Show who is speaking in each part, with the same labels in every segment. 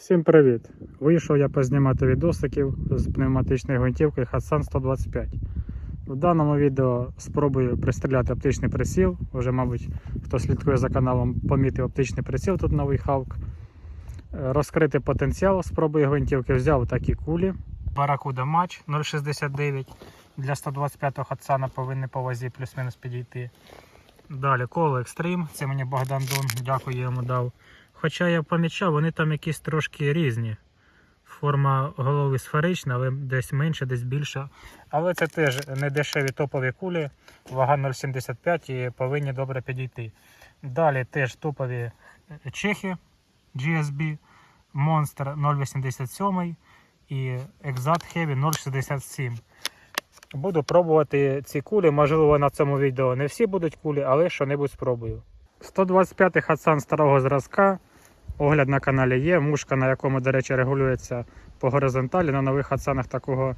Speaker 1: Всім привіт! Вийшов я познімати відосиків з пневматичної гвинтівки Hatsan 125. В даному відео спробую пристріляти оптичний приціл. Вже, мабуть, хто слідкує за каналом, помітив оптичний приціл, тут новий хавк. Е, Розкрити потенціал спробую гвинтівки. Взяв такі кулі. Barracuda Match 0,69. Для 125-го Hatsan повинні по вазі плюс-мінус підійти. Далі коло Extreme, це мені Богдан Дон, дякую я йому дав. Хоча я помічав, вони там якісь трошки різні. Форма голови сферична, але десь менше, десь більша. Але це теж не дешеві топові кулі, вага 0,75 і повинні добре підійти. Далі теж топові чехи GSB, Monster 0,87 і Exat Heavy 0,67. Буду пробувати ці кулі. Можливо, на цьому відео не всі будуть кулі, але що-небудь спробую. 125-й Хатсан старого зразка. Огляд на каналі є. Мушка, на якому, до речі, регулюється по горизонталі. На нових хатсанах такого,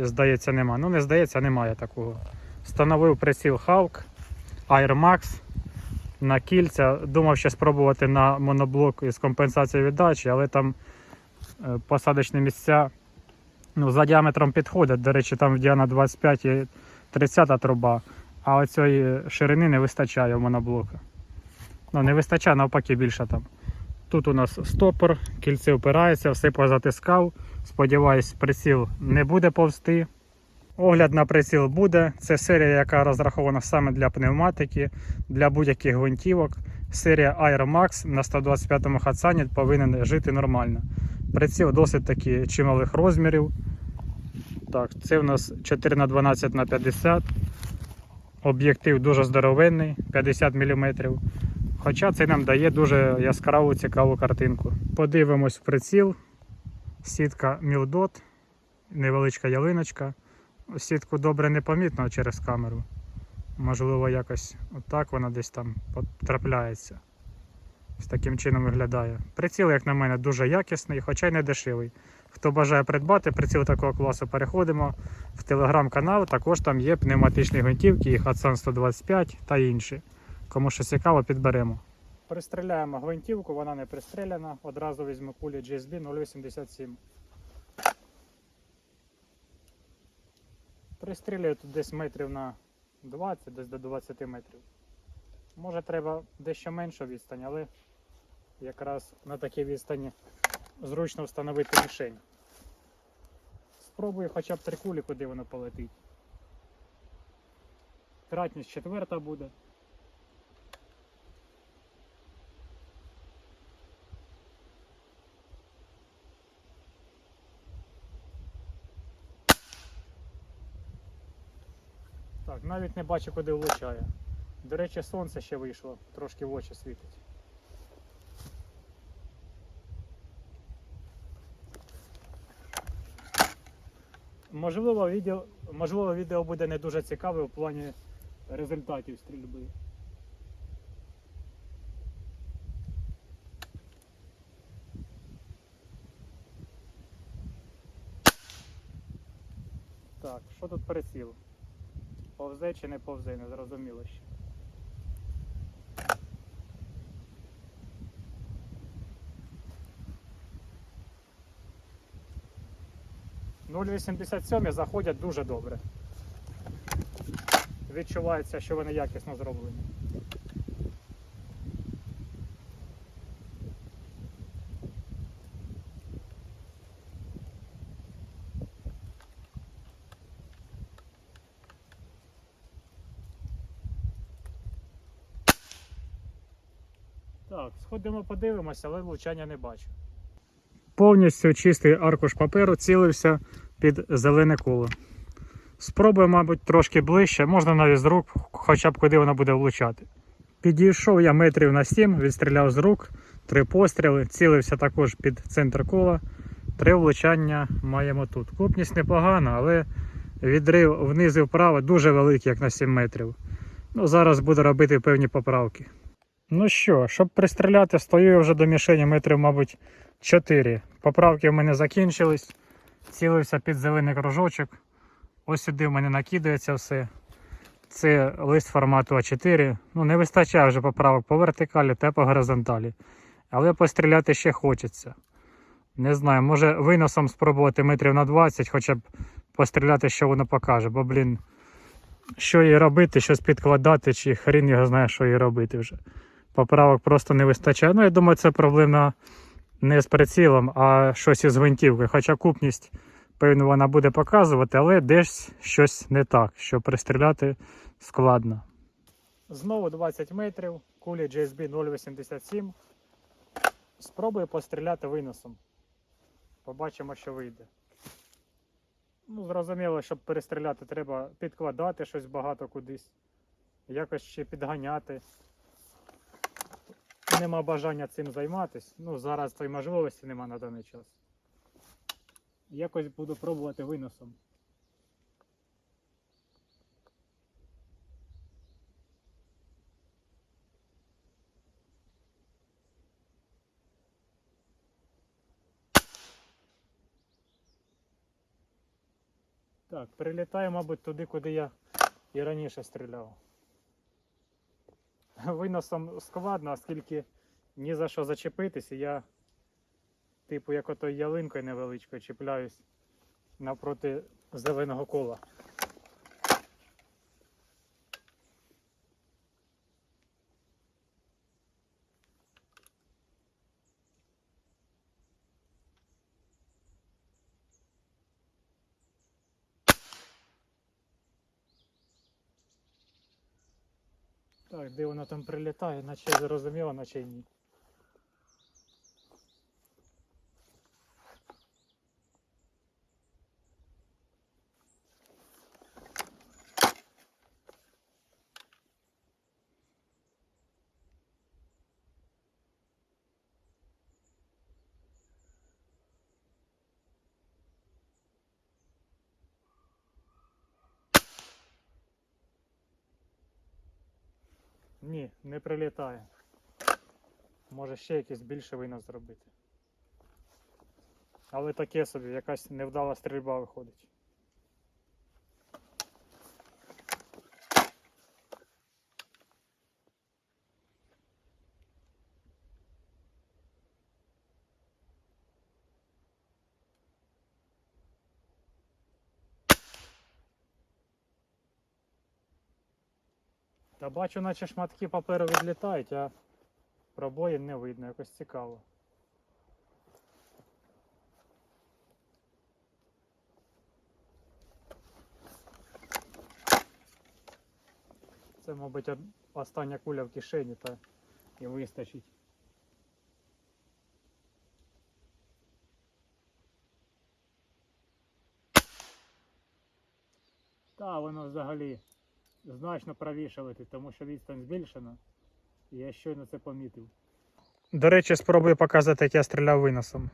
Speaker 1: здається, немає. Ну, не здається, немає такого. Встановив приціл Hawk Air Max на кільця. Думав ще спробувати на моноблок із компенсацією віддачі, але там е, посадочні місця ну, за діаметром підходять. До речі, там в Діана 25 і 30 труба, а оцієї ширини не вистачає в моноблока. Ну, не вистачає, навпаки, більше там. Тут у нас стопор, кільце впирається, все позатискав. Сподіваюсь, приціл не буде повзти. Огляд на приціл буде. Це серія, яка розрахована саме для пневматики, для будь-яких гвинтівок. Серія Air Max на 125-му хатсані повинен жити нормально. Приціл досить таки чималих розмірів. Так, це в нас 4 на 12 на 50 Об'єктив дуже здоровенний, 50 мм. Хоча це нам дає дуже яскраву цікаву картинку. Подивимось в приціл. Сітка Мілдот, невеличка ялиночка. Сітку добре не помітно через камеру. Можливо, якось отак вона десь там потрапляється. З таким чином виглядає. Приціл, як на мене, дуже якісний, хоча й не дешевий. Хто бажає придбати приціл такого класу, переходимо в телеграм-канал. Також там є пневматичні гвинтівки, і Hatsan 125 та інші. Кому що цікаво, підберемо. Пристріляємо гвинтівку, вона не пристріляна. Одразу візьму кулі GSB 0,87. Пристрілюю тут десь метрів на 20, десь до 20 метрів. Може треба дещо меншу відстань, але якраз на такій відстані зручно встановити мішень. Спробую хоча б три кулі, куди воно полетить. Кратність четверта буде. Навіть не бачу, куди влучає. До речі, сонце ще вийшло, трошки в очі світить. Можливо, відео, можливо, відео буде не дуже цікаве в плані результатів стрільби. Так, що тут приціл? Повзе чи не повзе, не зрозуміло ще. Нуль вісімдесят заходять дуже добре. Відчувається, що вони якісно зроблені. Так, сходимо подивимося, але влучання не бачу. Повністю чистий аркуш паперу цілився під зелене коло. Спробую, мабуть, трошки ближче, можна навіть з рук, хоча б куди воно буде влучати. Підійшов я метрів на 7, відстріляв з рук, три постріли, цілився також під центр кола. Три влучання маємо тут. Купність непогана, але відрив вниз і вправо дуже великий, як на 7 метрів. Ну, Зараз буду робити певні поправки. Ну що, щоб пристріляти, стою я вже до мішені метрів, мабуть, 4. Поправки в мене закінчились. Цілився під зелений кружочок. Ось сюди в мене накидається все. Це лист формату А4. Ну, не вистачає вже поправок по вертикалі та по горизонталі. Але постріляти ще хочеться. Не знаю, може виносом спробувати метрів на 20, хоча б постріляти, що воно покаже. Бо, блін, що їй робити, щось підкладати, чи хрін його знає, що їй робити вже. Поправок просто не вистачає. Ну, я думаю, це проблема не з прицілом, а щось із гвинтівкою. Хоча купність, певно, вона буде показувати, але десь щось не так, що пристріляти складно. Знову 20 метрів, кулі GSB 0,87. Спробую постріляти виносом. Побачимо, що вийде. Ну, зрозуміло, щоб перестріляти, треба підкладати щось багато кудись, якось ще підганяти. Нема бажання цим займатися. Ну, зараз тої можливості нема на даний час. Якось буду пробувати виносом. Так, прилітаю, мабуть, туди, куди я і раніше стріляв. Виносом складно, оскільки ні за що зачепитися. Я, типу, як ото ялинкою невеличкою чіпляюсь навпроти зеленого кола. Так, де вона там прилітає, наче зрозуміло, наче ні. Ні, не прилітає. Може ще якийсь більше винос зробити. Але таке собі, якась невдала стрільба виходить. Та бачу, наче шматки паперу відлітають, а пробої не видно, якось цікаво. Це, мабуть, остання куля в кишені та і вистачить. Та воно взагалі значно правіше летить, тому що відстань збільшена. Я щойно це помітив. До речі, спробую показати, як я стріляв виносом.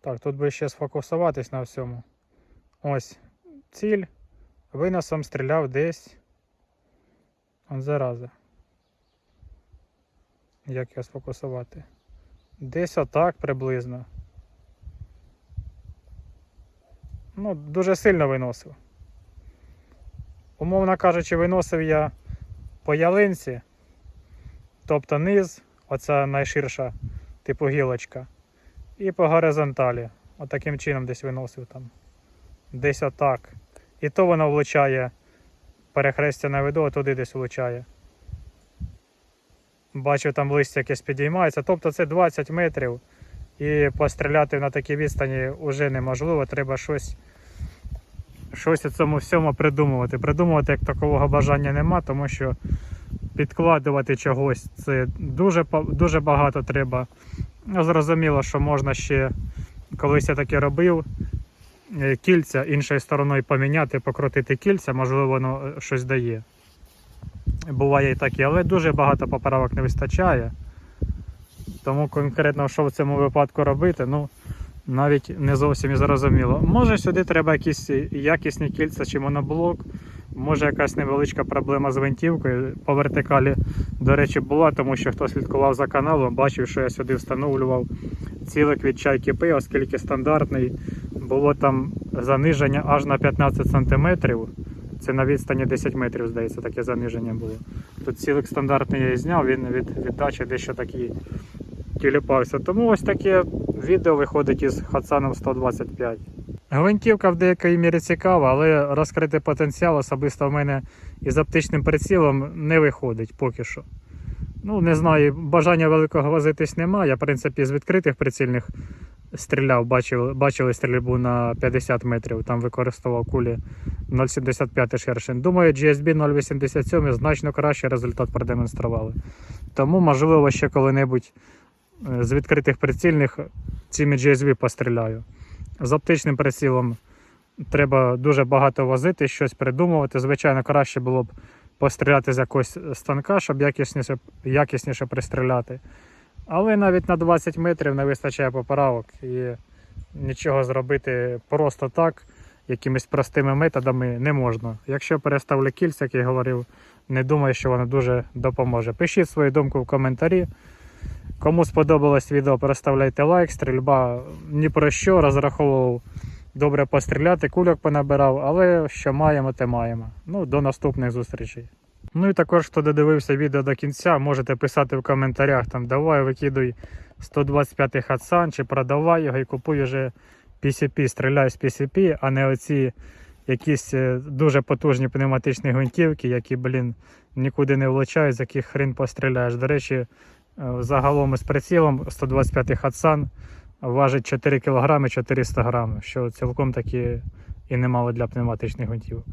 Speaker 1: Так, тут би ще сфокусуватись на всьому. Ось ціль. Виносом стріляв десь. Он зараза. Як його сфокусувати? Десь отак приблизно. Ну, дуже сильно виносив. Умовно кажучи, виносив я по ялинці, тобто низ, оця найширша, типу гілочка, і по горизонталі. Отаким чином десь виносив там. Десь отак. І то воно влучає перехрестя на виду, а туди десь влучає. Бачу, там листя якесь підіймається. Тобто це 20 метрів. І постріляти на такій відстані вже неможливо. Треба щось щось у цьому всьому придумувати. Придумувати як такового бажання нема, тому що підкладувати чогось це дуже, дуже багато треба. Ну, Зрозуміло, що можна ще колись я таке робив. е, Кільця іншою стороною поміняти, покрутити кільця, можливо, воно е, щось дає. Буває і таке, але дуже багато поправок не вистачає. Тому конкретно, що в цьому випадку робити, ну навіть не зовсім і зрозуміло. Може сюди треба якісь якісні кільця чи моноблок, може якась невеличка проблема з гвинтівкою. По вертикалі, до речі, була, тому що хто слідкував за каналом, бачив, що я сюди встановлював цілик від чайки П, оскільки стандартний було там заниження аж на 15 см. Це на відстані 10 метрів, здається, таке заниження було. Тут цілик стандартний я і зняв, він від віддачі дещо такий тіліпався. Тому ось таке відео виходить із Хатсаном 125. Гвинтівка в деякій мірі цікава, але розкрити потенціал особисто в мене із оптичним прицілом не виходить поки що. Ну, не знаю, бажання великого возитись немає. Я, в принципі, з відкритих прицільних стріляв, бачив, бачили стрільбу на 50 метрів, там використовував кулі 0,75 шершень. Думаю, GSB 0,87 значно кращий результат продемонстрували. Тому, можливо, ще коли-небудь з відкритих прицільних цими GSB постріляю. З оптичним прицілом треба дуже багато возити, щось придумувати. Звичайно, краще було б постріляти з якогось станка, щоб якісніше, якісніше пристріляти. Але навіть на 20 метрів не вистачає поправок і нічого зробити просто так, якимись простими методами не можна. Якщо переставлю кільця, як я говорив, не думаю, що воно дуже допоможе. Пишіть свою думку в коментарі. Кому сподобалось відео, переставляйте лайк, стрільба ні про що, розраховував добре постріляти, кульок понабирав, але що маємо, те маємо. Ну, до наступних зустрічей. Ну і також, хто додивився відео до кінця, можете писати в коментарях, там давай викидуй 125 хатсан чи продавай його і купуй вже PCP, стріляй з PCP, а не оці якісь е, дуже потужні пневматичні гвинтівки, які, блін, нікуди не влучають, з яких хрен постріляєш. До речі, загалом із прицілом 125 хатсан важить 4 кг 400 грам, що цілком таки і немало для пневматичних гвинтівок.